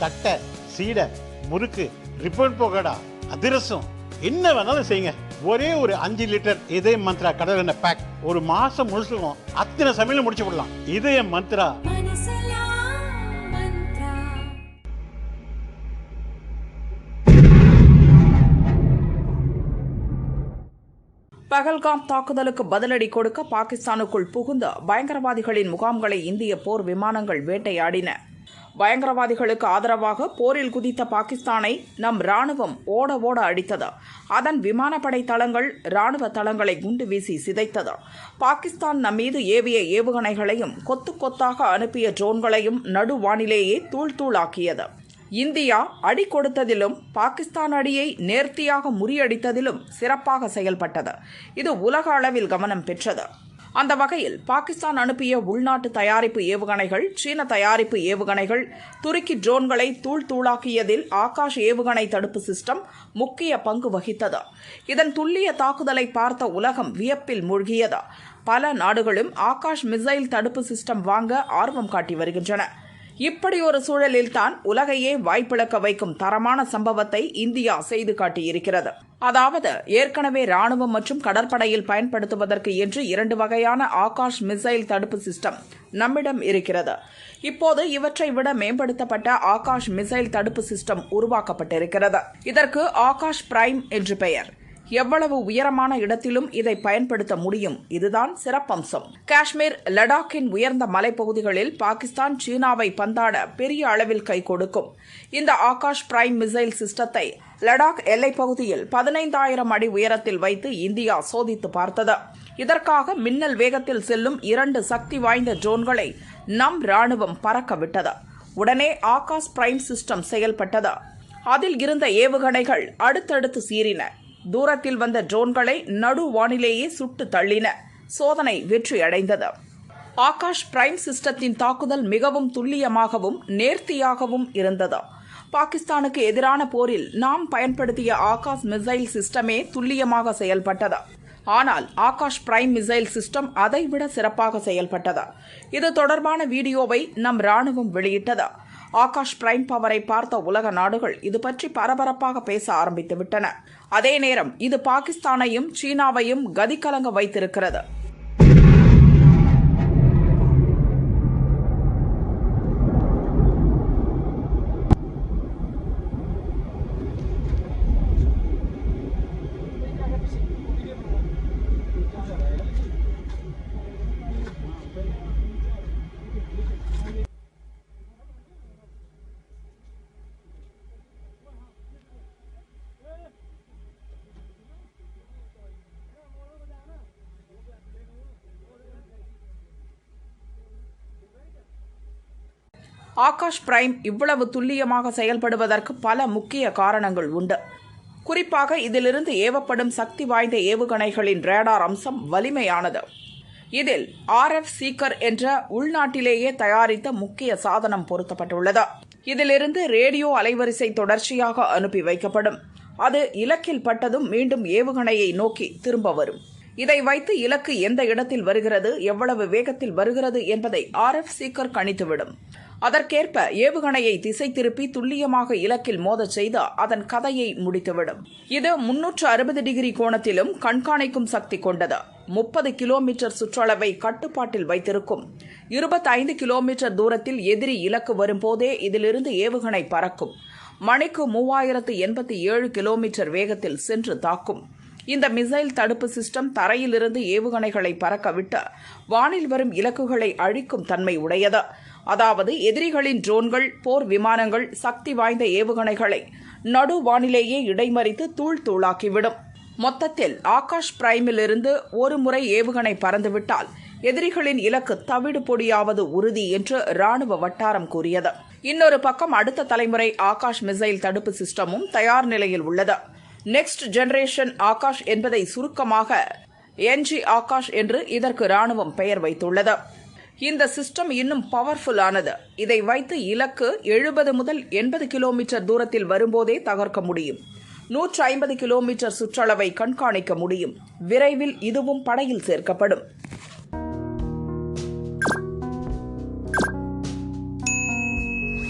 தட்டை சீடை முறுக்கு ரிப்பன் போகடா அதிரசம் என்ன வேணாலும் செய்யுங்க. ஒரே ஒரு அஞ்சு லிட்டர் இதய மந்த்ரா கடல் எண்ணெய் பேக் ஒரு மாசம் முழுசுக்கும் அத்தனை சமையலும் முடிச்சு விடலாம். இதய மந்த்ரா. பகல்காம் தாக்குதலுக்கு பதிலடி கொடுக்க பாகிஸ்தானுக்குள் புகுந்த பயங்கரவாதிகளின் முகாம்களை இந்திய போர் விமானங்கள் வேட்டையாடின. பயங்கரவாதிகளுக்கு ஆதரவாக போரில் குதித்த பாகிஸ்தானை நம் ராணுவம் ஓட ஓட அடித்தது. அதன் விமானப்படை தளங்கள் ராணுவ தளங்களை குண்டு வீசி சிதைத்தது. பாகிஸ்தான் நம் மீது ஏவிய ஏவுகணைகளையும் கொத்து கொத்தாக அனுப்பிய ட்ரோன்களையும் நடுவானிலேயே தூள் தூளாக்கியது. இந்தியா அடி கொடுத்ததிலும் பாகிஸ்தான் அடியை நேர்த்தியாக முறியடித்ததிலும் சிறப்பாக செயல்பட்டது. இது உலக அளவில் கவனம் பெற்றது. அந்த வகையில் பாகிஸ்தான் அனுப்பிய உள்நாட்டு தயாரிப்பு ஏவுகணைகள் சீன தயாரிப்பு ஏவுகணைகள் துருக்கி ட்ரோன்களை தூள் தூளாக்கியதில் ஆகாஷ் ஏவுகணை தடுப்பு சிஸ்டம் முக்கிய பங்கு வகித்தது. இதன் துல்லிய தாக்குதலை பார்த்த உலகம் வியப்பில் மூழ்கியது. பல நாடுகளும் ஆகாஷ் மிசைல் தடுப்பு சிஸ்டம் வாங்க ஆர்வம் காட்டி வருகின்றன. இப்படி ஒரு சூழலில்தான் உலகையே வாய்ப்பிழக்க வைக்கும் தரமான சம்பவத்தை இந்தியா செய்து காட்டியிருக்கிறது. அதாவது ஏற்கனவே ராணுவம் மற்றும் கடற்படையில் பயன்படுத்துவதற்கு என்று இரண்டு வகையான ஆகாஷ் மிசைல் தடுப்பு சிஸ்டம் நம்மிடம் இருக்கிறது. இப்போது இவற்றை விட மேம்படுத்தப்பட்ட ஆகாஷ் மிசைல் தடுப்பு சிஸ்டம் உருவாக்கப்பட்டிருக்கிறது. இதற்கு ஆகாஷ் பிரைம் என்று பெயர். எவ்வளவு உயரமான இடத்திலும் இதை பயன்படுத்த முடியும்? இதுதான் சிறப்பம்சம். காஷ்மீர் லடாக்கின் உயர்ந்த மலைப்பகுதிகளில் பாகிஸ்தான் சீனாவை பந்தாட பெரிய அளவில் கை கொடுக்கும். இந்த ஆகாஷ் பிரைம் மிசைல் சிஸ்டத்தை லடாக் எல்லைப் பகுதியில் பதினைந்தாயிரம் அடி உயரத்தில் வைத்து இந்தியா சோதித்து பார்த்தது. இதற்காக மின்னல் வேகத்தில் செல்லும் இரண்டு சக்தி வாய்ந்த ட்ரோன்களை நம் ராணுவம் பறக்க விட்டது. உடனே ஆகாஷ் பிரைம் சிஸ்டம் செயல்பட்டது. அதில் இருந்த ஏவுகணைகள் அடுத்தடுத்து சீறின. தூரத்தில் வந்த ட்ரோன்களை நடு வானிலேயே சுட்டு தள்ளின. சோதனை வெற்றியடைந்தது. ஆகாஷ் பிரைம் சிஸ்டத்தின் தாக்குதல் மிகவும் துல்லியமாகவும் நேர்த்தியாகவும் இருந்தது. பாகிஸ்தானுக்கு எதிரான போரில் நாம் பயன்படுத்திய ஆகாஷ் மிசைல் சிஸ்டமே துல்லியமாக செயல்பட்டது. ஆனால் ஆகாஷ் பிரைம் மிசைல் சிஸ்டம் அதைவிட சிறப்பாக செயல்பட்டது. இது தொடர்பான வீடியோவை நம் ராணுவம் வெளியிட்டது. ஆகாஷ் பிரைம் பவரை பார்த்த உலக நாடுகள் இது பற்றி பரபரப்பாக பேச ஆரம்பித்து விட்டன. அதே நேரம் இது பாகிஸ்தானையும் சீனாவையும் கதிகலங்க வைத்திருக்கிறது. ஆகாஷ் பிரைம் இவ்வளவு துல்லியமாக செயல்படுவதற்கு பல முக்கிய காரணங்கள் உண்டு. குறிப்பாக இதிலிருந்து ஏவப்படும் சக்தி வாய்ந்த ஏவுகணைகளின் ரேடார் அம்சம் வலிமையானது. இதில் ஆர்எஃப் சீக்கர் என்ற உள்நாட்டிலேயே தயாரித்த முக்கிய சாதனம் பொருத்தப்பட்டுள்ளது. இதிலிருந்து ரேடியோ அலைவரிசை தொடர்ச்சியாக அனுப்பி வைக்கப்படும். அது இலக்கில் பட்டதும் மீண்டும் ஏவுகணையை நோக்கி திரும்ப வரும். இதை வைத்து இலக்கு எந்த இடத்தில் வருகிறது எவ்வளவு வேகத்தில் வருகிறது என்பதை ஆர்எஃப் சீக்கர் கணித்துவிடும். அதற்கேற்ப ஏவுகணையை திசை திருப்பி துல்லியமாக இலக்கில் மோதச் செய்து அதன் கதையை முடித்துவிடும். இது முன்னூற்று அறுபது டிகிரி கோணத்திலும் கண்காணிக்கும் சக்தி கொண்டது. முப்பது கிலோமீட்டர் சுற்றளவை கட்டுப்பாட்டில் வைத்திருக்கும். இருபத்தைந்து கிலோமீட்டர் தூரத்தில் எதிரி இலக்கு வரும்போதே இதிலிருந்து ஏவுகணை பறக்கும். மணிக்கு மூவாயிரத்து எண்பத்தி ஏழு கிலோமீட்டர் வேகத்தில் சென்று தாக்கும். இந்த மிசைல் தடுப்பு சிஸ்டம் தரையிலிருந்து ஏவுகணைகளை பறக்கவிட்டு வானில் வரும் இலக்குகளை அழிக்கும் தன்மை உடையது. அதாவது எதிரிகளின் ட்ரோன்கள் போர் விமானங்கள் சக்தி வாய்ந்த ஏவுகணைகளை நடு வானிலேயே இடைமறித்து தூள் தூளாக்கிவிடும். மொத்தத்தில் ஆகாஷ் பிரைமிலிருந்து ஒரு முறை ஏவுகணை பறந்துவிட்டால் எதிரிகளின் இலக்கு தவிடு பொடியாவது உறுதி என்று ராணுவ வட்டாரம் கூறியது. இன்னொரு பக்கம் அடுத்த தலைமுறை ஆகாஷ் மிசைல் தடுப்பு சிஸ்டமும் தயார் நிலையில் உள்ளது. நெக்ஸ்ட் ஜெனரேஷன் ஆகாஷ் என்பதை சுருக்கமாக என்ஜி ஆகாஷ் என்று இதற்கு ராணுவம் பெயர் வைத்துள்ளது. இந்த சிஸ்டம் இன்னும் பவர்ஃபுல்லானது இதை வைத்து இலக்கு எழுபது முதல் எண்பது கிலோமீட்டர் தூரத்தில் வரும்போதே தகர்க்க முடியும். நூற்று ஐம்பது கிலோமீட்டர் சுற்றளவை கண்காணிக்க முடியும். விரைவில் இதுவும் படையில் சேர்க்கப்படும்.